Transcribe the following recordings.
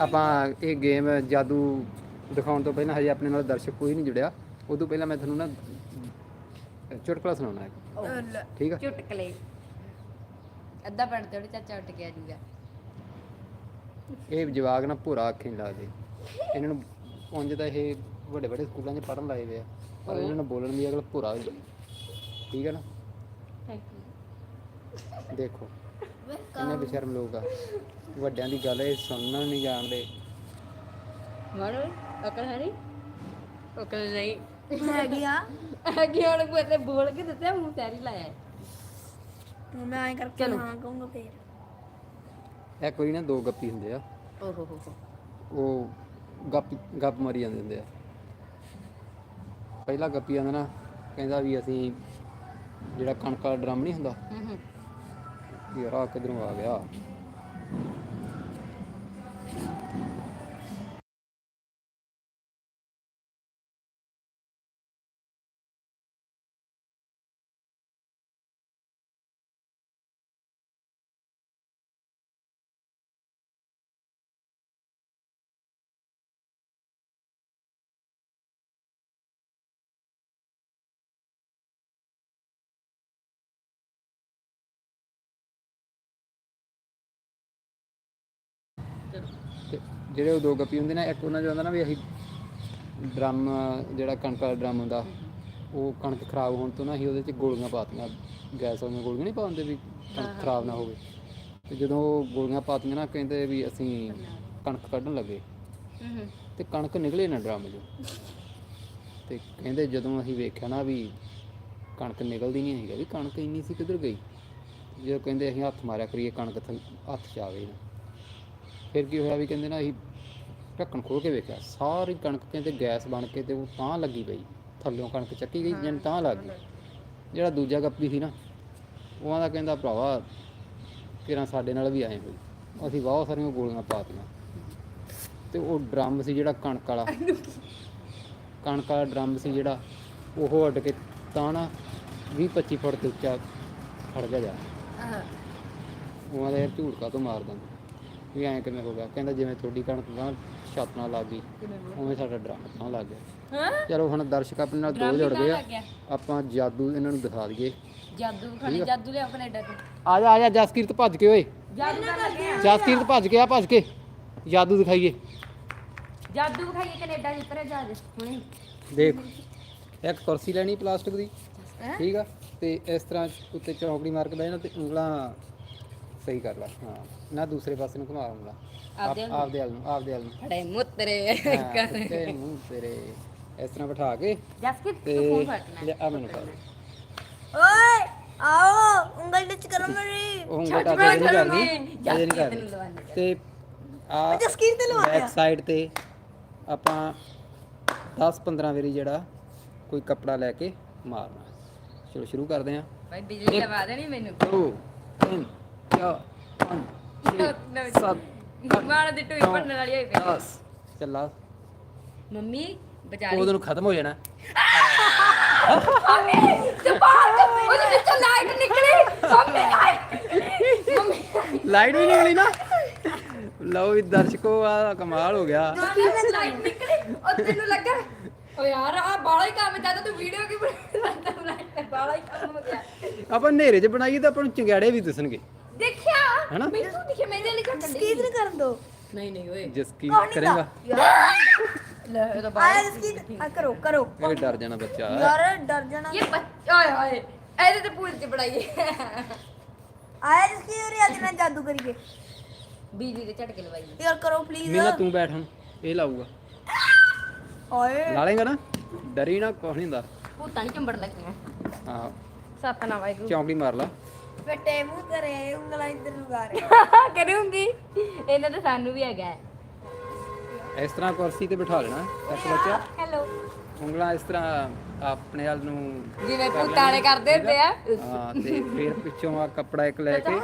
ਆਪਾਂ ਇਹ ਗੇਮ ਜਾਦੂ ਦਿਖਾਉਣ ਤੋਂ ਪਹਿਲਾਂ ਹਜੇ ਆਪਣੇ ਨਾਲ ਦਰਸ਼ਕ ਕੋਈ ਨਹੀਂ ਜੁੜਿਆ। ਉਦੋਂ ਪਹਿਲਾਂ ਮੈਂ ਤੁਹਾਨੂੰ ਨਾ ਚੁਟਕਲਾ ਸੁਣਾਉਣਾ ਹੈ ਠੀਕ ਆ? ਚੁਟਕਲੇ। ਅੱਧਾ ਪਿੰਡ ਤੇ ਉਹਦੇ ਚਾਚਾ ਉੱਠ ਕੇ ਆ ਜੂਗਾ। ਇਹ ਜਵਾਗ ਨਾ ਭੂਰਾ ਅੱਖੇ ਨਹੀਂ ਲੱਗਦੇ। ਇਹਨਾਂ ਨੂੰ ਉਂਝ ਤਾਂ ਇਹ ਵੱਡੇ ਵੱਡੇ ਸਕੂਲਾਂ 'ਚ ਪੜਨ ਲਾਏ ਹੋਏ ਆ। ਪਰ ਇਹਨਾਂ ਨੂੰ ਬੋਲਣ ਦੀ ਅਗਲ ਭੂਰਾ ਹੋ ਠੀਕ ਹੈ ਨਾ? ਦੇਖੋ। ਇਹਨਾਂ ਬੇਸ਼ਰਮ ਲੋਕ ਆ। ਵੱਡਿਆਂ ਦੀ ਗੱਲ ਇਹ ਸੁਣਨਾ ਨਹੀਂ ਜਾਣਦੇ। ਮਾਰੋ ਅਕਲ ਹੈ ਨਹੀਂ? ਅਕਲ ਨਹੀਂ। ਹੈਗੀ ਆ? ਅੱਗੇ ਹੁਣ ਕੋਈ ਤੇ ਬੋਲ ਕੇ ਦਿੱਤੇ ਮੂੰਹ ਤੈਰੀ ਲਾਇਆ। ਹੈ। ਹੁਣ ਮੈਂ ਐਂ ਕਰਕੇ ਚਲੋ। ਹਾਂ ਕਹੂੰਗਾ ਫੇਰ। ਇਹ ਕੋਈ ਨਾ ਦੋ ਗੱਪੀ ਹੁੰਦੇ ਆ। ਓ ਹੋ ਹੋ। ਹੋ ਉਹ ਗੱਪ ਗੱਪ ਮਾਰੀ ਜਾਂਦੇ ਹੁੰਦੇ ਆ। ਪਹਿਲਾ ਗੱਪੀ ਆਂਦਾ ਨਾ ਕਹਿੰਦਾ ਵੀ ਅਸੀਂ ਜਿਹੜਾ ਕਣਕ ਵਾਲਾ ਡਰਮ ਨਹੀਂ ਹੁੰਦਾ ਹੂੰ ਹੂੰ। ਵੀ ਯਾਰ ਆ ਕਿਧਰੋਂ ਆ ਗਿਆ? ਜਿਹੜੇ ਉਹ ਦੋ ਗੱਪੀ ਹੁੰਦੇ ਨੇ ਇੱਕ ਉਹਨਾਂ ਹੁੰਦਾ ਨਾ ਵੀ ਅਸੀਂ ਡਰਮ ਜਿਹੜਾ ਕਣਕ ਵਾਲਾ ਡਰਮ ਹੁੰਦਾ ਉਹ ਕਣਕ ਖਰਾਬ ਹੋਣ ਤੋਂ ਨਾ ਅਸੀਂ ਉਹਦੇ 'ਚ ਗੋਲੀਆਂ ਪਾਤੀਆਂ ਗੈਸ ਵਾਲੀਆਂ ਗੋਲੀਆਂ ਨਹੀਂ ਪਾਉਂਦੇ ਵੀ ਕਣਕ ਖਰਾਬ ਨਾ ਹੋਵੇ। ਤੇ ਜਦੋਂ ਉਹ ਗੋਲੀਆਂ ਪਾਤੀਆਂ ਨਾ ਕਹਿੰਦੇ ਵੀ ਅਸੀਂ ਕਣਕ ਕੱਢਣ ਲੱਗੇ। ਤੇ ਕਣਕ ਨਿਕਲੇ ਨਾ ਡਰਮ 'ਚੋਂ। ਤੇ ਕਹਿੰਦੇ ਜਦੋਂ ਅਸੀਂ ਵੇਖਿਆ ਨਾ ਵੀ ਕਣਕ ਨਿਕਲਦੀ ਨਹੀਂ ਹੈਗਾ ਵੀ ਕਣਕ ਇੰਨੀ ਸੀ ਕਿੱਧਰ ਗਈ? ਜਦੋਂ ਕਹਿੰਦੇ ਅਸੀਂ ਹੱਥ ਮਾਰਿਆ ਕਰੀਏ ਕਣਕ ਹੱਥ 'ਚ ਆਵੇ ਨਾ। ਫਿਰ ਕੀ ਹੋਇਆ ਵੀ ਕਹਿੰਦੇ ਨਾ ਅਸੀਂ ਢੱਕਣ ਖੋਲ ਕੇ ਵੇਖਿਆ ਸਾਰੀ ਕਣਕ ਕਹਿੰਦੇ ਗੈਸ ਬਣ ਕੇ ਤੇ ਉਹ ਤਾਂ ਲੱਗੀ ਪਈ ਥੱਲਿਓਂ ਕਣਕ ਚੱਕੀ ਗਈ ਜਨ ਤਾਂ ਲੱਗ ਗਈ। ਜਿਹੜਾ ਦੂਜਾ ਗੱਪੀ ਸੀ ਨਾ ਉਹਨਾਂ ਦਾ ਕਹਿੰਦਾ ਭਰਾਵਾ ਕਿਰਾਂ ਸਾਡੇ ਨਾਲ ਵੀ ਆਏ ਹੋਈ। ਅਸੀਂ ਬਹੁਤ ਸਾਰੀਆਂ ਗੋਲੀਆਂ ਪਾਤੀਆਂ ਤੇ ਉਹ ਡਰਮ ਸੀ ਜਿਹੜਾ ਕਣਕ ਵਾਲਾ। ਕਣਕ ਵਾਲਾ ਡਰਮ ਸੀ ਜਿਹੜਾ ਉਹ ਉੱਡ ਕੇ ਤਾਂ ਨਾ 20 25 ਫੁੱਟ ਤੇ ਉੱਚਾ ਖੜ ਗਿਆ ਜਾ। ਉਹਨਾਂ ਦੇ ਝੂਠ ਕਾ ਤੋਂ ਮਾਰ ਦਿੰਦੇ ਵੀ ਐਂ ਕਿਵੇਂ ਹੋ ਗਿਆ? ਕਹਿੰਦਾ ਜਿਵੇਂ ਤੁਹਾਡੀ ਕਣਕ ਗਾਂ ਛੱਤ ਨਾਲ ਲੱਗ ਗਈ। ਉਵੇਂ ਸਾਡਾ ਡਰਮ ਤਾਂ ਲੱਗ ਗਿਆ। ਹਾਂ? ਚਲੋ ਹੁਣ ਦਰਸ਼ਕ ਆਪਣੇ ਨਾਲ ਦੋ ਜੁੜ ਤਾਂ ਗਏ ਆ। ਆਪਾਂ ਜਾਦੂ ਇਹਨਾਂ ਨੂੰ ਦਿਖਾ ਦਈਏ। ਜਾਦੂ ਖਾਲੀ ਜਾਦੂ ਲਿਆ ਕੈਨੇਡਾ ਤੋਂ ਆ ਜਾ ਆ ਜਾ ਜਸਕੀਰਤ ਭੱਜ ਕੇ ਓਏ। ਜਾਦੂ ਕਰ ਲੱਗੇ ਆ ਜਸਕੀਰਤ ਭੱਜ ਕੇ ਆ ਭੱਜ ਕੇ। ਜਾਦੂ ਦਿਖਾਈਏ। ਜਾਦੂ ਵਿਖਾਈਏ ਕੈਨੇਡਾ ਦੀ ਪਰੇ ਜਾ ਦੇ ਹੁਣੇ। ਦੇਖ ਇੱਕ ਕੁਰਸੀ ਲੈਣੀ ਪਲਾਸਟਿਕ ਦੀ। ਹੈਂ? ਠੀਕ ਆ? ਤੇ ਇਸ ਤਰ੍ਹਾਂ ਉੱਤੇ ਚੌਕੜੀ ਮਾਰ ਕੇ ਬਹਿ ਜਾਣਾ ਤੇ ਉਂਗਲਾਂ ਸਹੀ ਕਰ ਲੈ ਹਾਂ। ਨਾ ਦੂਸਰੇ ਪਾਸੇ ਨੂੰ ਘੁਮਾ ਉਂਗਲਾਂ ਆਪਦੇ ਵੱਲ ਨੂੰ? ਆਪਦੇ ਵੱਲ ਨੂੰ ਆਪਦੇ ਵੱਲ ਨੂੰ। ਫੜੇ ਮੁੱਤਰੇ ਹਾਂ, ਤੇ ਮੂੰਹ ਤੇਰੇ ਇਸ ਤਰ੍ਹਾਂ ਬਿਠਾ ਕੇ ਜਸਕਿਤ ਤੇ ਤੂੰ ਫੋਨ ਫੜਨਾ ਲੈ। ਆ ਮੈਨੂੰ ਫੜ। ਓਏ ਆਓ ਉਂਗਲ ਟੱਚ ਕਰੋ ਮੇਰੀ। ਉਹ ਉਂਗਲ ਨਹੀਂ ਕਰਨੀ ਕਰੂੰਗੀ। ਅਜੇ ਨਹੀਂ ਕਰਨੀ। ਤੇ ਆ ਜਸਕੀਰ ਤੇ ਲਵਾ ਬੈਕ ਸਾਈਡ ਤੇ ਆਪਾਂ 10 15 ਵਾਰੀ ਜਿਹੜਾ ਕੋਈ ਕੱਪੜਾ ਲੈ ਕੇ ਮਾਰਨਾ। ਚਲੋ ਸ਼ੁਰੂ ਕਰਦੇ ਹਾਂ। ਭਾਈ ਬਿਜਲੀ ਲਵਾ ਦੇਣੀ ਮੈਨੂੰ 2 3 4 5 ਸੱਤ ਮਾਰ ਦੀ ਟੂਈ ਪੜਨ ਵਾਲੀ ਹੋਈ ਪਈ 10 ਚੱਲਾ ਮੰਮੀ ਬਚਾ ਖਤਮ ਹੋ ਜਾਣਾ। ਮੰਮੀ ਜਪਾਲ ਉਹਦੇ ਵਿੱਚੋਂ ਲਾਈਟ ਨਿਕਲੀ। Mummy light. ਮੰਮੀ ਲਾਈਟ ਵੀ ਨਿਕਲੀ ਨਾ। ਲਓ ਵੀ ਦਰਸ਼ਕੋ ਆ ਕਮਾਲ ਹੋ ਗਿਆ। ਲਾਈਟ ਨਿਕਲੀ। ਉਹ ਤੈਨੂੰ ਲੱਗਾ? ਓ ਯਾਰ ਆ ਬਾਲਾ ਹੀ ਕੰਮ ਜ਼ਿਆਦਾ ਤੂੰ ਵੀਡੀਓ ਕੀ ਬਣਾਉਂਦਾ ਬਾਲਾ ਹੀ ਕੰਮ ਹੋ ਗਿਆ। ਆਪਾਂ ਹਨੇਰੇ 'ਚ ਬਣਾਈਏ ਤਾਂ ਆਪਾਂ ਨੂੰ ਚੰਗਿਆੜੇ ਵੀ ਦਿਸਣਗੇ। ਹਨਾ? ਮੈਨੂੰ ਦਿਖੇ ਮੇਰੇ ਲਈ ਕੱਟਣ ਜਸਕੀਰ ਨੂੰ ਕਰਨ ਦੋ। ਨਹੀਂ ਨਹੀਂ ਓਏ। ਜਿਸ ਕੀ ਕਰੇਗਾ? ਲੈ ਇਹਦਾ ਆਇਆ ਬਾਲਾ ਜਸਕੀਰ ਆ ਕਰੋ ਕਰੋ। ਇਹ ਡਰ ਜਾਣਾ ਬੱਚਾ। ਯਾਰ ਡਰ ਜਾਣਾ। ਇਹ ਬੱਚਾ ਓਏ ਓਏ ਇਹਦੇ ਤੇ ਪੂਲ ਚ ਬੜਾਈਏ ਆਇਆ ਜਸਕੀਰ ਅੱਜ ਨਾ ਜਾਦੂ ਕਰੀਏ। ਬਿਜਲੀ ਦੇ ਝਟਕੇ ਲਵਾਈਏ ਯਾਰ ਕਰੋ ਪਲੀਜ਼ ਮੀਨਾ ਤੂੰ ਬੈਠ ਹੁਣ ਇਹ ਲਾਊਗਾ। ਓਏ। ਲਾ ਲੇਗਾ ਨਾ? ਡਰੀ ਨਾ ਕੁਛ ਨਹੀਂ ਹੁੰਦਾ। ਭੂਤਾਂ ਨਹੀਂ ਚੰਬੜ ਲੱਗੀਆਂ। ਹਾਂ। ਸਤਨਾ ਵਾਹਿਗੁਰੂ। ਚੌਂਕੜੀ ਮਾਰ ਲਾ। ਫਟੇ ਮੂੰਹ ਕਰੇ ਉਂਗਲਾਂ ਇੱਧਰ ਨੂੰ ਕਰ ਕਰੂੰਗੀ। ਇਹਨਾਂ ਤੇ ਸਾਨੂੰ ਵੀ ਹੈਗਾ ਇਸ ਤਰ੍ਹਾਂ ਕੁਰਸੀ ਤੇ ਬਿਠਾ ਲੈਣਾ ਇੱਕ ਬੱਚਾ। ਹੈਲੋ ਉਂਗਲਾਂ ਇਸ ਤਰ੍ਹਾਂ ਆਪਣੇ ਵੱਲ ਨੂੰ ਜਿਵੇਂ ਭੂਤਾਂ ਨੇ ਕਰਦੇ ਹੁੰਦੇ ਆ। ਹਾਂ ਤੇ ਫਿਰ ਪਿੱਛੋਂ ਆ ਕੱਪੜਾ ਇੱਕ ਲੈ ਕੇ।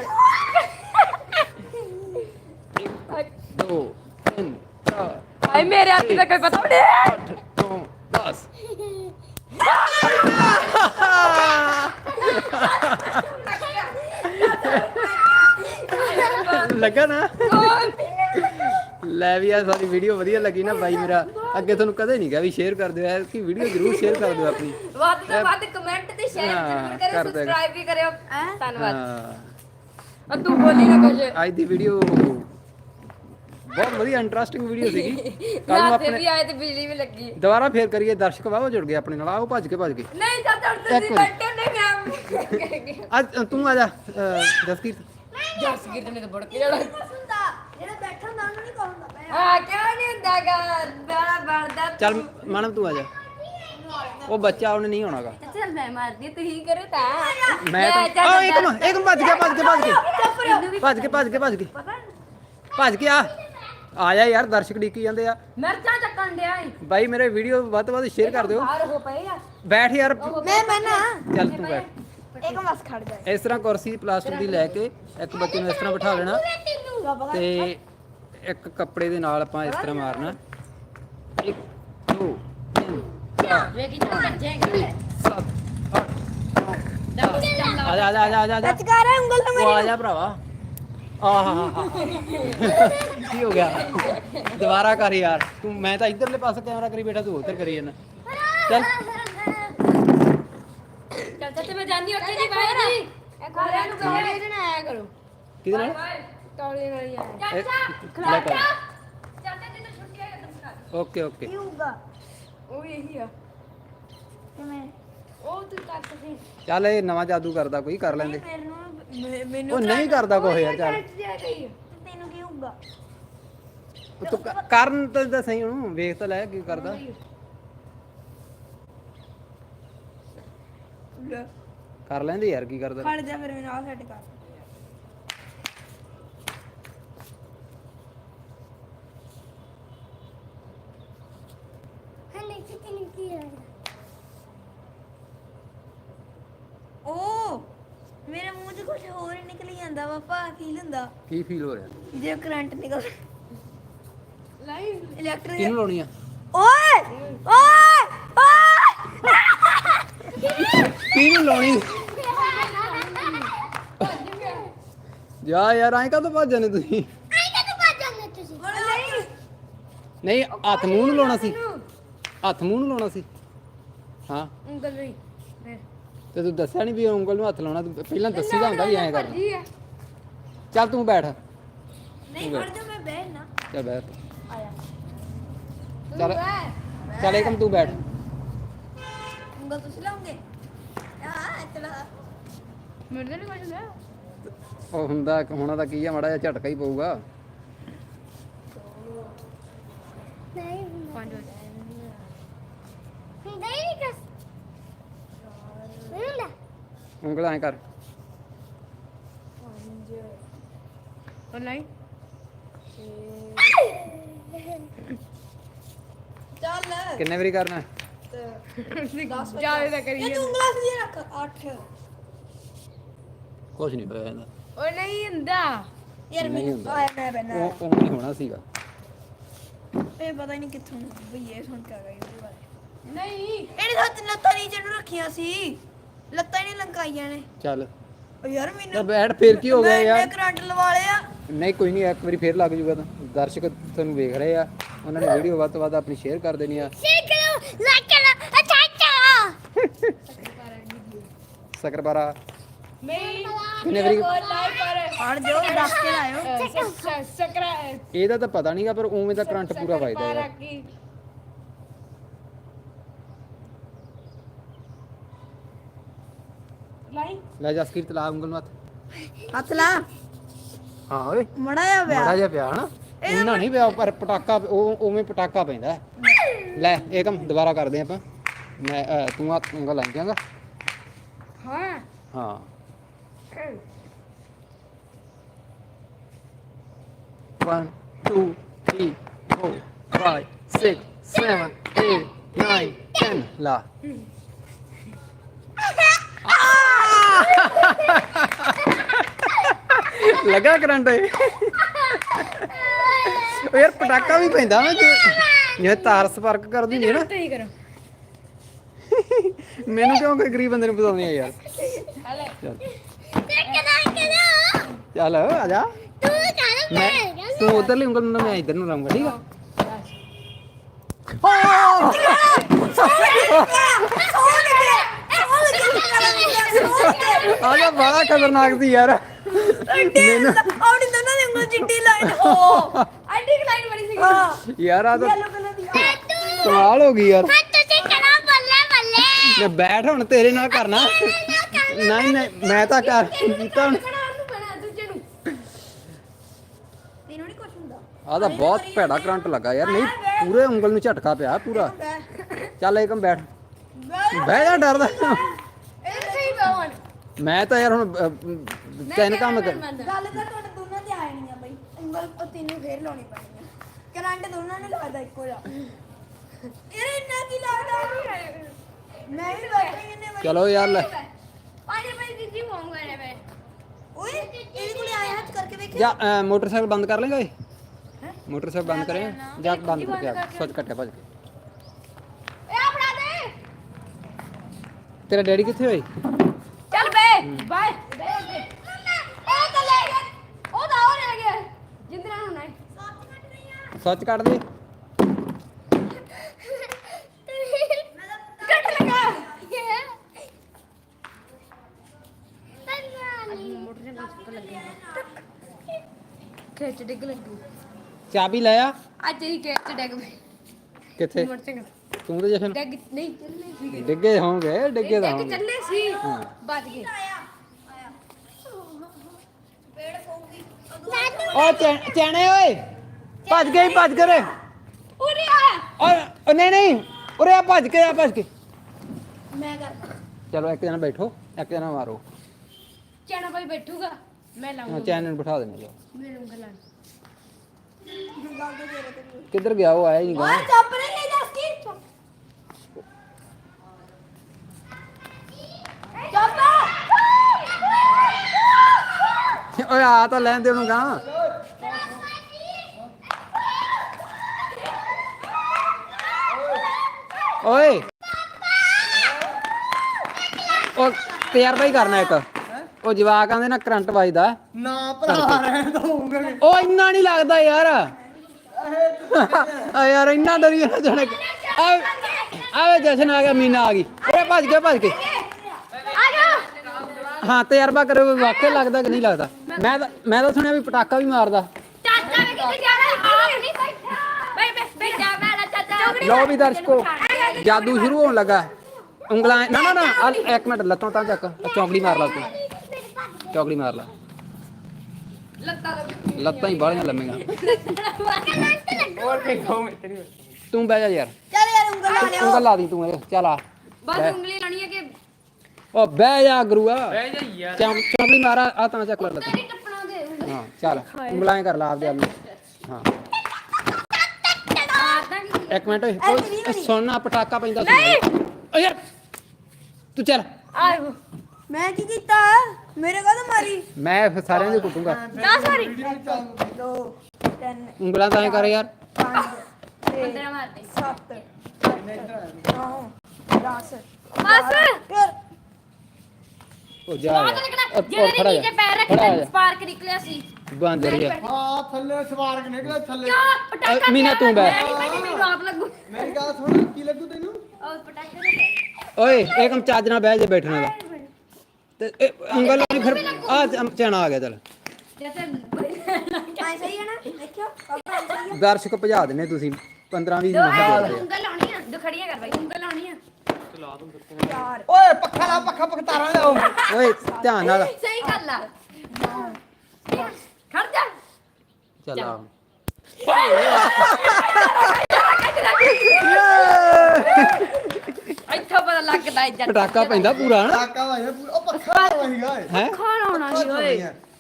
ਦੋ ਤਿੰਨ ਚਾਰ ਹਾਏ ਮੇਰੇ ਹੱਥ ਦਾ ਕੋਈ ਪਤਾ ਨਹੀਂ ਅੱਠ ਨੌ 10 ਲੱਗਾ ਨਾ। ਲੈ ਵੀ ਆ ਸਾਡੀ ਵੀਡੀਓ ਵਧੀਆ ਲੱਗੀ ਨਾ ਬਾਈ ਮੇਰਾ। ਅੱਗੇ ਤੁਹਾਨੂੰ ਕਦੇ ਨਹੀਂ ਕਿਹਾ ਵੀ ਸ਼ੇਅਰ ਕਰ ਦਿਓ ਐ ਕਿ ਵੀਡੀਓ ਜ਼ਰੂਰ ਸ਼ੇਅਰ ਕਰ ਦਿਓ ਆਪਣੀ। ਵੱਧ ਤੋਂ ਵੱਧ ਕਮੈਂਟ ਤੇ ਸ਼ੇਅਰ ਜ਼ਰੂਰ ਕਰਿਓ। ਸਬਸਕ੍ਰਾਈਬ ਵੀ ਕਰਿਓ। ਧੰਨਵਾਦ। ਹਾਂ। ਆ ਤੂੰ ਬੋਲੀ ਨਾ ਕੁਝ ਅੱਜ ਦੀ ਵੀਡੀਓ ਬਹੁਤ ਵਧੀਆ ਇੰਟਰਸਟਿੰਗ ਵੀਡੀਓ ਸੀਗੀ। ਕੱਲ ਨੂੰ ਰਾਤ ਦੇ ਆਪਣੇ ਵੀ ਆਏ ਤੇ ਬਿਜਲੀ ਵੀ ਲੱਗੀ। ਦੁਬਾਰਾ ਫੇਰ ਕਰੀਏ ਦਰਸ਼ਕ ਵਾਹਵਾ ਜੁੜ ਗਏ ਆਪਣੇ ਨਾਲ। ਆਓ ਭੱਜ ਕੇ ਭੱਜ ਕੇ। ਨਹੀਂ ਤਾਂ ਤਾਂ ਇੱਕ ਤੁਸੀਂ ਮਿੰਟ। ਬੈਠੇ ਨੇ ਮੈਂ ਅੱਜ ਤੂੰ ਆ ਜਾ ਅਹ, ਜਸਕੀਰਤ ਜਸ ਗਿਰਦ ਨੇ ਤਾਂ ਬੜ ਕੇ ਜਾਣਾ ਹੁੰਦਾ ਜਿਹੜਾ ਬੈਠਾ ਹੁੰਦਾ ਉਹਨੂੰ ਨਹੀਂ ਕਹੂੰਗਾ ਮੈਂ ਹਾਂ ਕਿਉਂ ਨਹੀਂ ਹੁੰਦਾਗਾ ਬੜਾ ਬਣਦਾ ਚੱਲ ਮਾਨਵ ਤੂੰ ਆ ਜਾ। ਉਹ ਬੱਚਾ ਉਹਨੇ ਨਹੀਂ ਆਉਣਾਗਾ। ਚੱਲ ਮੈਂ ਮਾਰਦੀ ਤੁਸੀਂ ਕਰੋ ਤਾਂ। ਮੈਂ ਤਾਂ ਆ ਇੱਕ ਮਿੰਟ ਇੱਕ ਮਿੰਟ ਭੱਜ ਗਿਆ ਭੱਜ ਕੇ ਭੱਜ ਕੇ ਭੱਜ ਕੇ ਭੱਜ ਕੇ ਭੱਜ ਕੇ ਭੱਜ ਕੇ ਆ ਆ ਜਾ ਯਾਰ ਦਰਸ਼ਕ ਡੀਕੀ ਜਾਂਦੇ ਆ। ਮਿਰਚਾਂ ਚੱਕਣ ਡਿਆ ਈ ਬਾਈ ਮੇਰੇ ਵੀਡੀਓ ਵੱਧ ਤੋਂ ਵੱਧ ਸ਼ੇਅਰ ਕਰ ਦਿਓ। ਬਾਹਰ ਹੋ ਪਏ ਆ। ਬੈਠ ਯਾਰ। ਮੈਂ ਮੈਂ ਨਾ ਚੱਲ ਤੂੰ ਬੈਠ। ਇੱਕ ਖੜ ਇਸ ਤਰ੍ਹਾਂ ਕੁਰਸੀ ਪਲਾਸਟਿਕ ਦੀ ਲੈ ਕੇ ਇੱਕ ਬੱਚੇ ਨੂੰ ਇਸ ਤਰ੍ਹਾਂ ਬਿਠਾ ਲੈਣਾ ਤੇ ਇੱਕ ਕੱਪੜੇ ਦੇ ਨਾਲ ਆਪਾਂ ਇਸ ਤਰ੍ਹਾਂ ਮਾਰਨਾ। ਇੱਕ ਦੋ ਤਿੰਨ ਚਾਰ ਵੇਖੀ ਤੂੰ ਭੱਜੇਗਾ ਸੱਤ ਅੱਠ ਆ ਜਾ ਆ ਜਾ ਆ ਜਾ ਟੱਚ ਕਰ ਉਂਗਲ ਨਾਲ ਉਹ ਆ ਜਾ ਭਰਾਵਾ। ਆਹਾ ਕੀ ਹੋ ਗਿਆ? ਦੁਬਾਰਾ ਕਰ ਯਾਰ। ਤੂੰ ਮੈਂ ਤਾਂ ਇਧਰਲੇ ਪਾਸੇ ਕੈਮਰਾ ਕਰੀ ਬੈਠਾ ਤੂੰ ਉਧਰ ਕਰੀ ਜਾਂਦਾ ਚੱਲ ਚੱਲ ਤੇ ਮੈਂ ਜਾਣੀ ਉੱਥੇ ਦੀ ਬਾਹਰ ਜੀ। ਇਹ ਖੋਲਿਆ ਨੂੰ ਕਹੋ ਇਹਦੇ ਨਾਲ ਆਇਆ ਕਰੋ। ਕਿਹਦੇ ਨਾਲ? ਟੌਲੇ ਨਾਲ ਹੀ ਆਇਆ ਇਹ- ਚਾਚਾ ਲੈ ਕਰ। ਚਾਚਾ ਤੈਨੂੰ ਛੁੱਟੀ ਆ ਤੈਨੂੰ ਖਾ ਓਕੇ ਓਕੇ। ਕੀ ਹੋਊਗਾ? ਉਹ ਇਹੀ ਆ। ਕਿਵੇਂ? ਉਹ ਤੂੰ ਕਰ ਸਕਦੀ। ਚੱਲ ਇਹ ਨਵਾਂ ਜਾਦੂ ਕਰਦਾ ਕੋਈ ਕਰ ਲੈਂਦੇ। ਮੈਨੂੰ ਮੈਨੂੰ ਉਹ ਨਹੀਂ ਕਰਦਾ ਕੋਈ ਯਾਰ ਚੱਲ। ਤੈਨੂੰ ਕੀ ਹੋਊਗਾ? ਤੂੰ ਕਰਨ ਤਾਂ ਤਾਂ ਸਹੀ ਉਹਨੂੰ ਵੇਖ ਤਾਂ ਲੈ ਕੀ ਕਰਦਾ। ਕਰ ਲੈਂਦੇ ਯਾਰ ਕੀ ਕਰਦਾ? ਖੜ ਜਾ ਫਿਰ ਮੈਨੂੰ ਆ ਸੈੱਟ ਕਰ। ਹਲੇ ਕਿਤੇ ਨਹੀਂ ਕੀ ਲੱਗਦਾ ਓ ਮੇਰੇ ਮੂੰਹ 'ਚ ਕੁਝ ਹੋਰ ਹੀ ਨਿਕਲ ਜਾਂਦਾ ਪਾਪਾ ਫੀਲ ਹੁੰਦਾ? ਕੀ ਫੀਲ ਹੋ ਰਿਹਾ? ਜੇ ਕਰੰਟ ਨਿਕਲ ਲਾਈਵ ਇਲੈਕਟ੍ਰਿਕ ਕਿਹਨੂੰ ਲਾਉਣੀ ਆ? ਓਏ! ਓਏ! ਓਏ! ਕਿਹਨੂੰ ਲਾਉਣੀ? ਜਾ ਯਾਰ ਐਂ ਕਦੋਂ ਭੱਜ ਜਾਣੇ ਤੁਸੀਂ? ਨਹੀਂ ਹੱਥ ਮੂੰਹ ਨੂੰ ਲਾਉਣਾ ਸੀ। ਹੱਥ ਮੂੰਹ ਨੂੰ ਲਾਉਣਾ ਸੀ। ਹਾਂ। ਉਂਗਲ ਫਿਰ। ਤੇ ਤੂੰ ਦੱਸਿਆ ਨਹੀਂ ਵੀ ਉਂਗਲ ਨੂੰ ਹੱਥ ਲਾਉਣਾ? ਤੂੰ ਪਹਿਲਾਂ ਦੱਸੀ ਦਾ ਹੁੰਦਾ ਵੀ ਐਂ ਕਰਨਾ ਚੱਲ ਤੂੰ ਬੈਠ। ਨਹੀਂ ਖੜ ਜਾ ਮੈਂ ਬਹਿ ਨਾ। ਚੱਲ ਬੈਠ। ਆਇਆ। ਚੱਲ। ਚੱਲ ਏਕਮ ਤੂੰ ਬੈਠ। ਉਂਗਲ ਤੁਸੀਂ ਲਾਉਂਗੇ ਆ ਚਲਾ ਮੇਰੇ ਨਹੀਂ ਕੁਝ ਲਿਆ ਉਹ ਹੁੰਦਾ ਹੋਣਾ ਤਾਂ ਕੀ ਆ ਮਾੜਾ ਜਿਹਾ ਝਟਕਾ ਹੀ ਪਊਗਾ। ਨਹੀਂ ਪੰਜ ਵਜੇ ਹੁੰਦਾ ਹੀ ਨਹੀਂ ਕਸ ਹੁੰਦਾ ਉਂਗਲ ਐਂ ਕਰ। ਉਹ ਨਹੀਂ ਚੱਲ। ਕਿੰਨੇ ਵਾਰੀ ਕਰਨਾ? ਜਾਵੇ ਤਾਂ ਇਹ ਕਰੀਏ ਤੂੰ ਉਂਗਲਾਂ ਸੀ ਰੱਖ 8 ਕੁਝ ਨਹੀਂ ਹੋਇਆ ਜਾਂਦਾ। ਉਹ ਨਹੀਂ ਹੁੰਦਾ। ਯਾਰ ਨਹੀਂ ਮੈਨੂੰ ਹੁੰਦਾ। ਆਇਆ ਮੈਂ ਬੈਠਾ ਉਹ ਉਹ ਨਹੀਂ ਹੋਣਾ ਸੀਗਾ। ਇਹ ਪਤਾ ਹੀ ਨਹੀਂ ਕਿੱਥੋਂ ਬਈ ਇਹ ਸੁਣ ਕੇ ਆ ਗਈ ਉਹਦੇ ਬਾਰੇ। ਨਹੀਂ। ਇਹਨੇ ਸੱਤ ਲੱਤਾਂ ਨੀਚੇ ਨੂੰ ਰੱਖੀਆਂ ਸੀ। ਲੱਤਾਂ ਹੀ ਨਹੀਂ ਲੰਕਾਈਆਂ ਨੇ। ਚੱਲ। ਓ ਯਾਰ ਤਾਂ ਮੈਨੂੰ ਬੈਠ ਫਿਰ ਕੀ ਹੋ ਗਿਆ ਮੈਂ ਇੰਨੇ ਯਾਰ? ਕਰੰਟ ਲਵਾ ਲਿਆ। ਨਹੀਂ ਕੋਈ ਨਹੀਂ ਇੱਕ ਵਾਰੀ ਫੇਰ ਲੱਗ ਜੂਗਾ ਤਾਂ। ਦਰਸ਼ਕ ਤੁਹਾਨੂੰ ਵੇਖ ਰਹੇ ਆ। ਉਹਨਾਂ ਨੇ ਵੀਡੀਓ ਵੱਧ ਤੋਂ ਵੱਧ ਆਪਣੀ ਸ਼ੇਅਰ ਕਰ ਦੇਣੀ ਆ ਸ਼ੇਰ ਕਰੋ ਲਾਈਕ ਕਰੋ ਅੱਛਾ ਅੱਛਾ ਸਕਰਬਾਰਾ ਨਹੀਂ ਕਿੰਨੇ ਵਾਰੀ? ਲਾਈਕ ਕਰ ਹਟ ਜਾਓ ਦੱਸ ਕੇ ਲਾਇਓ ਸਕਰਾ ਇਹਦਾ ਤਾਂ ਪਤਾ ਨਹੀਂਗਾ ਪਰ ਉਵੇਂ ਦਾ ਕਰੰਟ ਪੂਰਾ ਵੱਜਦਾ ਯਾਰ ਕੀ? ਲਾਈ। ਲੈ ਜਸਕੀਰਤ ਲਾ ਉਂਗਲ ਨੂੰ ਹੱਥ। ਹੱਥ ਲਾ। ਹਾਂ ਓਏ। ਮੜਾ ਜਾ ਮਾੜਾ ਪਿਆ ਜਿਹਾ ਪਿਆ ਹਨਾ ਇੰਨਾ ਨਹੀਂ ਪਿਆ ਪਰ ਪਟਾਕਾ ਉਹ ਉਵੇਂ ਪਟਾਕਾ ਪੈਂਦਾ। ਹੈ। ਲੈ ਇਹ ਕੰਮ ਦੁਬਾਰਾ ਕਰਦੇ ਆਪਾਂ। ਮੈਂ ਤੂੰ ਹੱਥ ਉਂਗਲ ਲਾਈ ਜਾਗਾ ਹਾਂ। ਹਾਂ One, two, three, four, five, six, seven, eight, nine, ten. ਲਾ ਲੱਗਾ ਕਰੰਟ ਏ ਉਹ ਯਾਰ ਪਟਾਕਾ ਵੀ ਪੈਂਦਾ ਨਾ ਜੇ ਜੇ ਤਾਰ ਸਪਰਕ ਕਰਦੀ ਨਹੀਂ ਨਾ। ਕਰੋ। ਮੈਨੂੰ ਕਿਉਂ ਕੋਈ ਗਰੀਬ ਬੰਦੇ ਨੂੰ ਬਤਾਉਂਦੀ ਆ ਯਾਰ ਹਲੇ ਚੱਲ ਆ ਜਾ। ਤੂੰ ਕਰ ਮੈਂ ਤੂੰ ਉਧਰਲੀ ਉਂਗਲ ਨੂੰ ਮੈਂ ਇਧਰ ਨੂੰ ਲਾਉਂਗਾ ਠੀਕ ਆ? ਆ ਜਾ ਬੜਾ ਖਤਰਨਾਕ ਸੀ ਯਾਰ। ਮੈਨੂੰ ਆਪਣੀ ਦੋਨਾਂ ਦੀ ਉਂਗਲ ਚਿੱਟੀ ਲਾਈਨ ਓ ਐਡੀ ਲਾਈਨ ਬਣੀ ਸੀ ਹਾਂ। ਯਾਰ ਆ ਤਾਂ ਯੈਲੋ ਕਲਰ ਦੀ। ਕਮਾਲ ਹੋ ਗਈ ਯਾਰ। ਹਾਂ ਤੁਸੀਂ ਕਰਾ ਬੱਲੇ ਬੱਲੇ? ਮੈਂ ਬੈਠ ਹੁਣ ਤੇਰੇ ਨਾਲ ਕਰਨਾ। ਨਹੀਂ ਨਹੀਂ ਮੈਂ ਤਾਂ ਕਰ ਕੀਤਾ ਹੁਣ ਖੜਾ ਉਹਨੂੰ ਬਣਾ ਦੂਜੇ ਨੂੰ ਤੈਨੂੰ ਨਹੀਂ ਕੁਝ ਹੁੰਦਾ ਆ ਤਾਂ ਬਹੁਤ ਭੈੜਾ ਕਰੰਟ ਲੱਗਾ ਯਾਰ। ਨਹੀਂ ਪੂਰੇ ਉਂਗਲ ਨੂੰ ਝਟਕਾ ਪਿਆ ਪੂਰਾ। ਚੱਲ ਏਕਮ ਬੈਠ। ਬਹਿ ਜਾ ਡਰਦਾ ਮੈਂ ਤਾਂ ਯਾਰ ਹੁਣ ਤਿੰਨ ਕੰਮ ਕਰ। ਗੱਲ ਤਾਂ ਤੁਹਾਡੇ ਦੋਨਾਂ ਦੀ ਆਈ ਨਹੀਂ ਆ ਬਈ। ਉਂਗਲ ਉਹ ਤੈਨੂੰ ਫੇਰ ਲਾਉਣੀ ਪੈਣੀ ਆ। ਕਰੰਟ ਦੋਨਾਂ ਨੂੰ ਲੱਗਦਾ ਇੱਕੋ ਜਿਹਾ। ਇਹ ਇੰਨਾ ਕੀ ਲੱਗਦਾ ਮੈਂ ਵੀ ਲੱਗਦਾ ਇੰਨੇ ਵਾਰੀ। ਚਲੋ ਯਾਰ ਲੈ। 5 ਰੁਪਏ ਦੀ ਜੀ ਹੋਊਗਾ ਨੇ ਮੈਂ ਓਏ ਇਹਦੇ ਕੋਲੇ ਆਇਆ ਹੱਥ ਕਰਕੇ ਵੇਖ ਜਾ ਮੋਟਰਸਾਈਕਲ ਬੰਦ ਕਰ ਲੇਗਾ ਓਏ। ਮੋਟਰਸਾਈਕਲ ਬੰਦ ਕਰੇ ਜਾ ਬੰਦ ਕਰਕੇ ਆ ਸੋਚ ਕੱਟਿਆ ਭੱਜ ਕੇ ਇਹ ਆ ਫੜਾ ਦੇ ਤੇਰਾ ਡੈਡੀ ਕਿੱਥੇ ਹੋਏ ਚੱਲ ਬੇ ਬਾਏ ਬੇ ਬੇ ਉਹ ਤਾਂ ਲੈ ਗਿਆ ਉਹ ਤਾਂ ਹੋਰ ਰਹਿ ਗਿਆ ਜਿੰਦਰਾ ਨੂੰ ਨਹੀਂ ਸੱਚ ਕੱਢ ਦੇ ਕੱਟ ਲਗਾ ਖੇਚ ਡਿੱਗ ਲੱਗੀ ਚਾਬੀ ਲਾਇਆ? ਅੱਜ ਹੀ ਖੇਚ ਡਿੱਗ ਪਈ ਕਿੱਥੇ? ਤੂੰ ਤੇ ਜਸ਼ਨ? ਡਿੱਗ ਨਹੀਂ ਚੱਲੇ ਸੀ ਡਿੱਗੇ ਹੋਣਗੇ ਡਿੱਗੇ ਤਾਂ ਡਿੱਗ ਹੋਣਗੇ ਚੱਲੇ ਸੀ। ਹਾਂ। ਬਚ ਗਏ। ਓ ਚੈ- ਚੈਣੇ ਓਏ! ਭੱਜ ਗਈ ਭੱਜ ਕਰੇ ਉਰੇ ਆ। ਓਏ ਓ ਨਹੀਂ ਨਹੀਂ। ਉਰੇ ਆ ਭੱਜ ਕੇ ਆ ਭੱਜ ਕੇ। ਮੈਂ ਕਰ ਚਲੋ ਇੱਕ ਜਣਾ ਬੈਠੋ ਇੱਕ ਜਣਾ ਮਾਰੋ। ਚੈਨਾ ਭਾਈ ਬੈਠੂਗਾ। ਮੈਂ ਲਾਉਂਗਾ। ਚੈਨ ਨੂੰ ਬਿਠਾ ਦੇਣੇ ਜਾਓ ਮੇਰੇ ਉਂਗਲ ਲਾ ਕਿੱਧਰ ਗਿਆ ਉਹ? ਆਇਆ ਹੀ ਨਹੀਂ ਗਾ ਚੁੱਪ ਨਹੀਂ ਲੈ ਦੱਸ ਕੀ? ਚੁੱਪ! ਓਏ ਆ ਤਾਂ ਲੈਣ ਦੇ ਉਹਨੂੰ ਗਾ ਓਏ। ਉਹ ਤਜਰਬਾ ਹੀ ਕਰਨਾ ਇੱਕ। ਉਹ ਜਵਾਕ ਆਂਦੇ ਨਾ ਕਰੰਟ ਵੱਜਦਾ। ਨਾ ਭਰਾ ਰਹਿਣ ਦਊਂਗਾ ਉਹ ਇੰਨਾ ਨਹੀਂ ਲੱਗਦਾ ਯਾਰ। ਆ ਯਾਰ ਇੰਨਾ ਡਰੀ ਨਾ ਜਾਣੇ। ਆ ਆਵੇ ਜਸ਼ਨ ਆ ਗਿਆ ਮੀਨਾ ਆ ਗਈ। ਓਏ ਭੱਜ ਕੇ ਭੱਜ ਕੇ ਹਾਂ ਤਜਰਬਾ ਕਰੋ ਵਾਕਿਆ ਲੱਗਦਾ ਕਿ ਨਹੀਂ ਲੱਗਦਾ। ਮੈਂ ਤਾਂ ਮੈਂ ਤਾਂ ਸੁਣਿਆ ਵੀ ਪਟਾਕਾ ਵੀ ਮਾਰਦਾ। ਚਾਚਾ ਵੀ ਕਿੱਥੇ ਜਾਣਾ ਹੈ ਨਹੀਂ ਬੈਠਾ ਬਈ ਬਈ ਬਈ ਜਾ ਮੈਂ ਚਾਚਾ ਲਓ ਵੀ ਦਰਸ਼ਕੋ ਜਾਦੂ ਸ਼ੁਰੂ ਹੋਣ ਲੱਗਾ। ਉਂਗਲਾਂ ਨਾ ਨਾ ਨਾ ਇੱਕ ਮਿੰਟ ਲੱਤਾਂ ਤਾਂ ਚੱਕ। ਚੌਂਕੜੀ ਮਾਰ ਲਾ ਤੂੰ ਚੌਂਕੜੀ ਮਾਰ ਲਾ। ਲੱਤਾਂ ਲੱਗ ਲੱਤਾਂ ਹੀ ਬਾਹਲੀਆਂ ਲੰਮੀਆਂ। ਹੋਰ ਕੀ ਕਹੂੰ ਤੇਰੀ? ਤੂੰ ਬਹਿ ਜਾ ਯਾਰ। ਚੱਲ ਯਾਰ ਉਂਗਲ ਲਾ ਲਿਆ ਉਂਗਲ ਲਾ ਦੀ ਤੂੰ ਇਹ ਚੱਲ ਆ। ਬਸ ਉਂਗਲੀ ਲਾਣੀ ਹੈ ਕਿ ਉਹ ਬਹਿ ਜਾ ਗੁਰੂਆ। ਬਹਿ ਜਾ ਯਾਰ। ਚੌਂਕੜੀ ਮਾਰ ਆ ਤਾਂ ਚੱਕ ਲੈ ਲੱਤਾਂ। ਤੇਰੀ ਟੱਪਣਾ ਦੇ ਉਂਗਲੀ। ਹਾਂ ਚੱਲ। ਉਂਗਲਾਂ ਕਰ ਲਾ ਆਪਦੇ ਆਪ ਨੂੰ। ਹਾਂ। ਇੱਕ ਮਿੰਟ ਓਏ ਸੁਣਨਾ ਪਟਾਕਾ ਪੈਂਦਾ ਸੁਣ ਓ ਯਾਰ ਤੂੰ ਚੱਲ। ਆਇਓ ਮੈਂ ਕੀ ਕੀਤਾ? ਮੇਰੇ ਕਾ ਮਾਰੀ। ਮੈਂ ਫਿਰ ਸਾਰਿਆਂ ਦੇ ਕੁੱਟੂੰਗਾ। 10 ਵਾਰੀ ਦੋ ਤਿੰਨ ਉਂਗਲਾਂ ਤਾਂ ਐਂ ਕਰ ਯਾਰ। ਪੰਜ ਛੇ 15 ਮਾਰਦੇ ਸੱਤ ਨੌ ਦਸ। ਬਸ। ਫਿਰ ਉਹ ਜਾ। ਲੱਗਣਾ ਉਹ- ਉਹ ਜਿਹੜੇ ਖੜਾ ਨੀਚੇ ਜਾ। ਪੈਰ ਖੜਾ ਰੱਖੇ ਜਾ। ਸਪਾਰਕ ਨਿਕਲਿਆ ਸੀ। ਬੰਦ ਰਹੀ ਹੈ ਹਾਂ ਥੱਲੇ ਸਵਾਰਕ ਨਿਕਲਿਆ ਥੱਲੇ। ਕਿਉਂ? ਪਟਾਕਾ ਮੀਨਾ ਤੂੰ ਬੈ। ਮੈਨੂੰ ਆਪ ਲੱਗੂ। ਮੇਰੀ ਗੱਲ ਸੁਣ ਕੀ ਲੱਗੂ ਤੈਨੂੰ? ਉਹ ਪਟਾਕੇ ਦੇ ਓਏ ਏਕਮ ਚੱਜ ਨਾਲ ਬਹਿ ਜੇ ਬੈਠਣਾ ਦਾ। ਤੇ ਇਹ ਉਂਗਲ ਨਾਲ ਫਿਰ ਆ ਚਣਾ ਆ ਗਿਆ ਚੱਲ। ਜੈਸੇ ਐ ਸਹੀ ਹੈ ਨਾ ਦੇਖਿਓ ਪਾਪਾ ਐਂ ਸਹੀ ਹੈ ਦਰਸ਼ਕ ਭਜਾ ਦਿੰਨੇ ਤੁਸੀਂ 15 20 ਦੋ ਮਿੰਟ ਦੇਖਦੇ ਆ। ਉਂਗਲ ਲਾਉਣੀ ਆ ਦੋ ਖੜੀਆਂ ਕਰ ਬਾਈ ਉਂਗਲ ਲਾਉਣੀ ਆ। ਚਾਰ ਓਏ ਪੱਖਾ ਲਾ ਪੱਖਾ ਪੱਖਾ ਤਾਰਾਂ ਲਿਆਓ ਓਏ ਧਿਆਨ ਨਾਲ। ਸਹੀ ਗੱਲ ਆ। ਖੜ ਜਾ। ਚੱਲ ਆ। ਇੱਥੋਂ ਪਤਾ ਲੱਗਦਾ ਇੱਜਤ ਪਟਾਕਾ ਪੈਂਦਾ ਪੂਰਾ ਹਨਾ? ਕਾਕਾ ਵਾਇਆ ਉਹ ਪੱਖਾ ਵਾਹੀਗਾ ਹੈ? ਖਾਣ ਆਉਣਾ ਸੀ ਓਏ।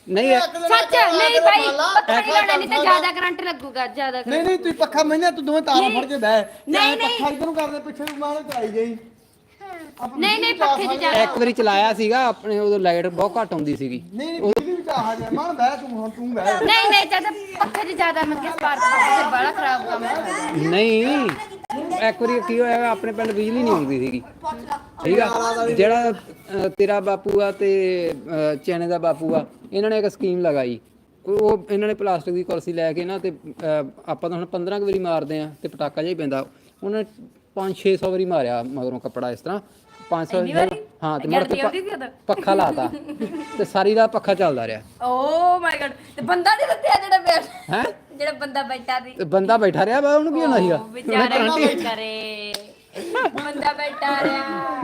ਨਹੀਂ ਇਹ- ਸੱਚ ਨਹੀਂ ਬਾਈ ਪੱਖਾ ਨਹੀਂ ਲਾਉਣਾ। ਨਹੀਂ ਤਾਂ ਜ਼ਿਆਦਾ ਕਰੰਟ ਲੱਗੂਗਾ ਜ਼ਿਆਦਾ ਨਹੀਂ ਨਹੀਂ ਤੂੰ ਪੱਖਾ ਮੈਨੇ ਤੂੰ ਦੋਵੇਂ ਤਾਰ ਫੜ ਕੇ ਬਹਿ। ਨਹੀਂ, ਨਹੀਂ। ਪੱਖਾ ਇਧਰ ਨੂੰ ਕਰਦੇ ਪਿੱਛੇ ਨੂੰ ਮਾਰ ਆਈ ਗਈ ਨਹੀਂ ਨਹੀਂ ਪੱਖੇ 'ਚ ਜ਼ਿਆਦਾ ਇੱਕ ਵਾਰੀ ਚਲਾਇਆ ਸੀਗਾ ਆਪਣੇ ਉਦੋਂ ਲਾਈਟ ਬਹੁਤ ਘੱਟ ਆਉਂਦੀ ਸੀਗੀ। ਨਹੀਂ ਨਹੀਂ ਬਿਜਲੀ ਵਿੱਚ ਆ। ਜਾ ਮਾਨ ਬਹਿ ਤੂੰ ਹੁਣ ਤੂੰ ਬਹਿ। ਨਹੀਂ ਨਹੀਂ ਜ਼ਿਆਦਾ ਪੱਖੇ 'ਚ ਜ਼ਿਆਦਾ ਮੱਕੇ ਸਪਾਰਕ ਫਿਰ ਬੜਾ ਖਰਾਬ ਕੰਮ ਹੋਇਆ ਨਹੀਂ ਇੱਕ ਵਾਰੀ ਕੀ ਹੋਇਆ ਆਪਣੇ ਪਿੰਡ ਬਿਜਲੀ ਨਹੀਂ ਆਉਂਦੀ ਸੀਗੀ। ਠੀਕ ਆ ਜਿਹੜਾ ਅ, ਤੇਰਾ ਬਾਪੂ ਆ ਤੇ ਅ, ਚੈਨੇ ਦਾ ਬਾਪੂ ਆ ਇਹਨਾਂ ਨੇ ਇੱਕ ਸਕੀਮ ਲਗਾਈ। ਉਹ ਉਹ ਇਹਨਾਂ ਨੇ ਪਲਾਸਟਿਕ ਦੀ ਕੁਰਸੀ ਲੈ ਕੇ ਨਾ ਤੇ ਆਪਾਂ ਤਾਂ ਹੁਣ 15 ਕੁ ਵਾਰੀ ਮਾਰਦੇ ਆ ਤੇ ਪਟਾਕਾ ਜਿਹਾ ਹੀ ਪੈਂਦਾ। ਉਹਨਾਂ ਨੇ 5-600 ਵਾਰੀ ਮਾਰਿਆ ਮਗਰੋਂ ਕੱਪੜਾ ਇਸ ਤਰ੍ਹਾਂ। 500 ਇੰਨੀ ਵਾਰੀ? ਹਾਂ ਤੇ ਮੁੜ ਗਿਣਤੀ ਕੇ ਆਉਂਦੀ ਸੀ ਉਦੋਂ? ਪ- ਪੱਖਾ ਲਾਤਾ। ਤੇ ਸਾਰੀ ਦਾ ਪੱਖਾ ਚੱਲਦਾ ਰਿਹਾ। ਓ ਮਾਈ ਗॉड ਤੇ ਬੰਦਾ ਨਹੀਂ ਦਿੱਤਿਆ ਜਿਹੜਾ ਬੈਠ ਹੈ? ਜਿਹੜਾ ਬੰਦਾ ਬੈਠਾ ਸੀ? ਤੇ ਬੰਦਾ ਬੈਠਾ ਰਿਹਾ ਵਾ ਉਹਨੂੰ ਕੀ ਹੋਣਾ ਸੀਗਾ? ਵਿਚਾਰੇ ਵਿਚਾਰੇ ਬੰਦਾ ਬੈਠਾ ਰਿਹਾ।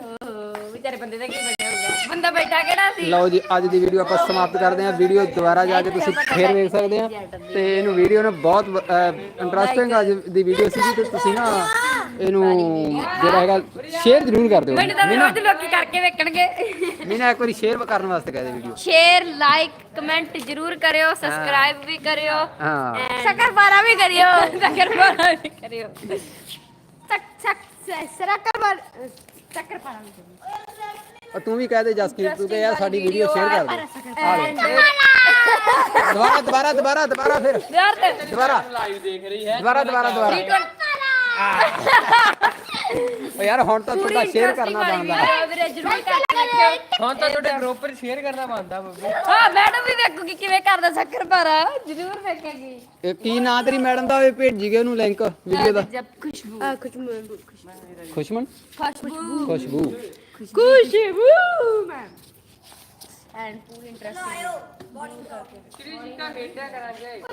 ਓ ਵਿਚਾਰੇ ਬੰਦੇ ਦਾ ਕੀ ਬਣਿਆ ਹੋਊਗਾ? ਬੰਦਾ ਬੈਠਾ ਕਿਹੜਾ ਸੀ? ਲਓ ਜੀ ਅੱਜ ਦੀ ਵੀਡੀਓ ਆਪਾਂ ਸਮਾਪਤ ਕਰਦੇ ਹਾਂ। ਵੀਡੀਓ ਦੁਬਾਰਾ ਜਾ ਕੇ ਤੁਸੀਂ ਫੇਰ ਵੇਖ ਸਕਦੇ ਆ ਤੇ ਇਹਨੂੰ ਵੀਡੀਓ ਨੂੰ ਬਹੁਤ ਇੰਟਰਸਟਿੰਗ ਅੱਜ ਦੀ ਵੀਡੀਓ ਸੀ ਤੇ ਤੁਸੀਂ ਨਾ ਇਹਨੂੰ ਜਿਹੜਾ ਹੈਗਾ ਸ਼ੇਅਰ ਜ਼ਰੂਰ ਕਰ ਦਿਓ। ਮੈਨੂੰ ਤਾਂ ਰੋਜ਼ ਲੋਕੀ ਕਰਕੇ ਵੇਖਣਗੇ। ਮੀਨਾ ਇੱਕ ਵਾਰੀ ਸ਼ੇਅਰ ਕਰਨ ਵਾਸਤੇ ਕਹਿ ਦੇ ਵੀਡੀਓ ਸ਼ੇਅਰ ਲਾਈਕ ਕਮੈਂਟ ਜਰੂਰ ਕਰਿਓ ਸਬਸਕ੍ਰਾਈਬ ਵੀ ਕਰਿਓ। ਹਾਂ। ਸ਼ੱਕਰ ਪਾਰਾ ਵੀ ਕਰਿਓ। ਸ਼ੱਕਰ ਪਾਰਾ ਵੀ ਕਰਿਓ। ਤੱਕ ਤੱਕ ਸ਼ੱਕਰ ਪਾਰਾ ਸ਼ੱਕਰ ਪਾਰਾ ਵੀ ਕਰਿਓ। ਤੂੰ ਵੀ ਕਹਿ ਦੇ ਜਸਕੀਰ ਤੂੰ ਕਿ ਯਾਰ ਸਾਡੀ ਵੀਡੀਓ ਸ਼ੇਅਰ ਕਰ ਦੇ। ਆ ਲੈ ਦੁਬਾਰਾ ਦੁਬਾਰਾ ਦੁਬਾਰਾ ਦੁਬਾਰਾ ਫਿਰ। ਯਾਰ ਤੇ। ਦੁਬਾਰਾ। ਲਾਈਵ ਦੇਖ ਰਹੀ ਹੈ। ਦੁਬਾਰਾ ਦੁਬਾਰਾ ਦੁਬਾਰਾ। ਓ ਯਾਰ ਹੁਣ ਤਾਂ ਤੁਹਾਡਾ ਸ਼ੇਅਰ ਕਰਨਾ ਬਣਦਾ। ਹੈ ਵੀਰੇ ਜਰੂਰ ਕਰਕੇ ਵੇਖਿਓ ਹੁਣ ਤਾਂ ਤੁਹਾਡੇ ਗਰੁੱਪ 'ਚ ਸ਼ੇਅਰ ਕਰਨਾ ਬਣਦਾ ਬੱਬੇ। ਹਾਂ ਮੈਡਮ ਵੀ ਵੇਖੂਗੀ ਕਿਵੇਂ ਕਰਦਾ ਸ਼ੱਕਰ ਪਾਰਾ ਜਰੂਰ ਵੇਖੇਗੀ। ਇਹ ਕੀ ਨਾਂ ਤੇਰੀ ਮੈਡਮ ਦਾ? ਓਏ ਭੇਜੀ ਗਏ ਉਹਨੂੰ ਲਿੰਕ ਵੀਡੀਓ ਦਾ। ਜਬ ਖੁਸ਼ਬੂ। ਖੁਸ਼ਮਨ? ਖੁਸ਼ਬੂ। ਖੁਸ਼ਬੂ। ਖੁਸ਼ਬੂ ਮੈਮ। ਐਂਡ ਪੂਰੀ ਇੰਟਰਸਟਿੰਗ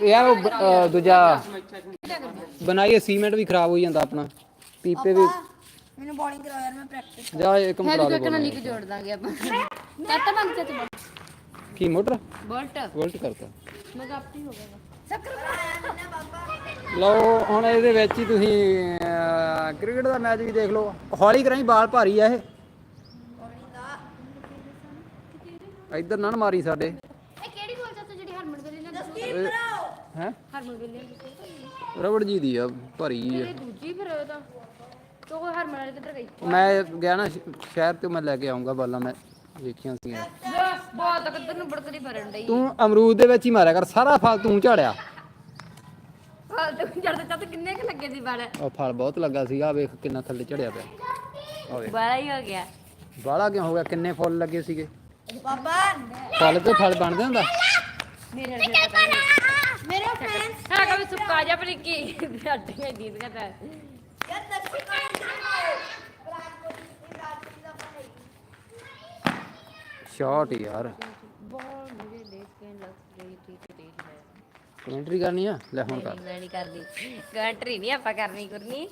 ਯਾਰ ਉਹ ਬ- ਅਹ ਦੂਜਾ ਬਣਾਈਏ ਸੀਮੈਂਟ ਵੀ ਖਰਾਬ ਹੋਈ ਜਾਂਦਾ ਆਪਣਾ। ਪੀਪੇ ਵੀ ਮੈਨੂੰ ਬੋਲਿੰਗ ਕਰਾਓ ਯਾਰ ਮੈਂ ਪ੍ਰੈਕਟਿਸ ਜਾ ਇੱਕ ਮਿੰਟ ਕਰਾ ਦੇ ਲਿਖ ਜੋੜ ਦਾਂਗੇ ਆਪਾਂ। ਕਰਤਾ ਬੰਦ ਤੇ ਕੀ ਮੋਟਰ? ਬੋਲਟ। ਵੋਲਟ ਕਰਤਾ। ਮੈਂ ਕਾਪੀ ਹੋ ਗਿਆ। ਲਓ ਹੁਣ ਇਹਦੇ ਵਿੱਚ ਹੀ ਤੁਸੀਂ ਕ੍ਰਿਕਟ ਦਾ ਮੈਚ ਵੀ ਦੇਖ ਲਓ। ਹੌਲੀ ਕਰਾਈ ਬਾਲ ਭਾਰੀ ਆ ਇਹ। ਇੱਧਰ ਨਾ ਨਾ ਮਾਰੀ ਸਾਡੇ ਇਹ ਕਿਹੜੀ ਬੋਲ ਚਾਚਾ ਜਿਹੜੀ ਹਰਮਨ ਵੇਲੇ ਨੇ ਹੈ? ਹਰਮਨ ਵੇਲੇ ਰਬੜ ਜੀ ਦੀ ਆ ਭਰੀ ਆ। ਇਹ ਦੂਜੀ ਫਿਰ ਉਹ ਤਾਂ। ਤੋ ਹਰਮਨ ਵਾਲੇ ਕਿੱਧਰ ਗਈ? ਮੈਂ ਗਿਆ ਨਾ ਸ਼- ਸ਼ਹਿਰ ਤੋਂ ਮੈਂ ਲੈ ਕੇ ਆਉਂਗਾ ਬਾਲਾਂ ਮੈਂ ਵੇਖੀਆਂ ਸੀ ਬਹੁਤ ਕਿੱਧਰ ਨੂੰ ਬੜਕਦੀ ਫਰਨ ਡਈ। ਤੂੰ ਅਮਰੂਦ ਦੇ ਵਿੱਚ ਹੀ ਮਾਰਿਆ ਕਰ ਸਾਰਾ ਫਲ ਤੂੰ ਝਾੜਿਆ। ਫਾਲਤੂ ਜੜ ਚਾਚਾ ਕਿੰਨੇ ਕ ਲੱਗੇ ਸੀ ਵਾਲ ਉਹ ਫਲ ਬਹੁਤ ਲੱਗਾ ਸੀਗਾ ਵੇਖ ਕਿੰਨਾ ਥੱਲੇ ਝੜਿਆ ਪਿਆ। ਓਏ। ਬਾਲਾ ਹੀ ਹੋ ਗਿਆ। ਬਾਲਾ ਕਿਉਂ ਹੋ ਗਿਆ? ਕਿੰਨੇ ਫੁੱਲ ਲੱਗੇ ਸੀਗੇ? ਬਾਬਾ। ਫਲ ਤੇ ਫਲ ਬਣਦੇ ਹੁੰਦਾ? ਮੇਰੇ ਪਤਾ ਨਹੀਂ। ਮੇਰੇ ਫਰੈਂਡਸ ਹਾਂ। ਸੁੱਕਾ ਜਾ ਤਾਂ ਯਾਰ। ਬਹੁਤ ਮੁਝੇ ਦੇਖ ਕੇ ਲੱਗ ਰਹੀ ਥੀ ਕਿ ਦੇਖ ਹੈ। ਕਮੈਂਟਰੀ ਕਰਨੀ ਆ? ਲੈ ਹੁਣ ਕਰ। ਮੈਂ ਨਹੀਂ ਕਰਦੀ। ਕੰਟਰੀ ਨਹੀਂ ਆਪਾਂ ਕਰਨੀ ਕਰਨੀ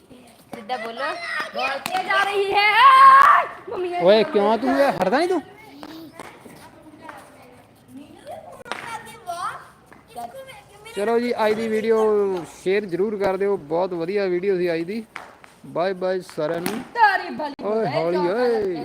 ਸਿੱਧਾ ਬੋਲੋ। ਬਹੁਤ ਤੇਜ਼ ਆ ਰਹੀ ਹੈ। ਮੰਮੀ ਇਹ- ਓਏ ਕਿਉਂ ਤੂੰ ਇਹ ਹਟਦਾ ਨਹੀਂ ਤੂੰ? ਚਲੋ ਜੀ ਅੱਜ ਦੀ ਵੀਡੀਓ ਸ਼ੇਅਰ ਜ਼ਰੂਰ ਕਰ ਦਿਓ। ਬਹੁਤ ਵਧੀਆ ਵੀਡੀਓ ਸੀ ਅੱਜ ਦੀ। ਬਾਏ ਬਾਏ ਸਾਰਿਆਂ ਨੂੰ। ਤਾਰੀ ਭਲੀ ਓਏ ਹੌਲੀ ਓਏ।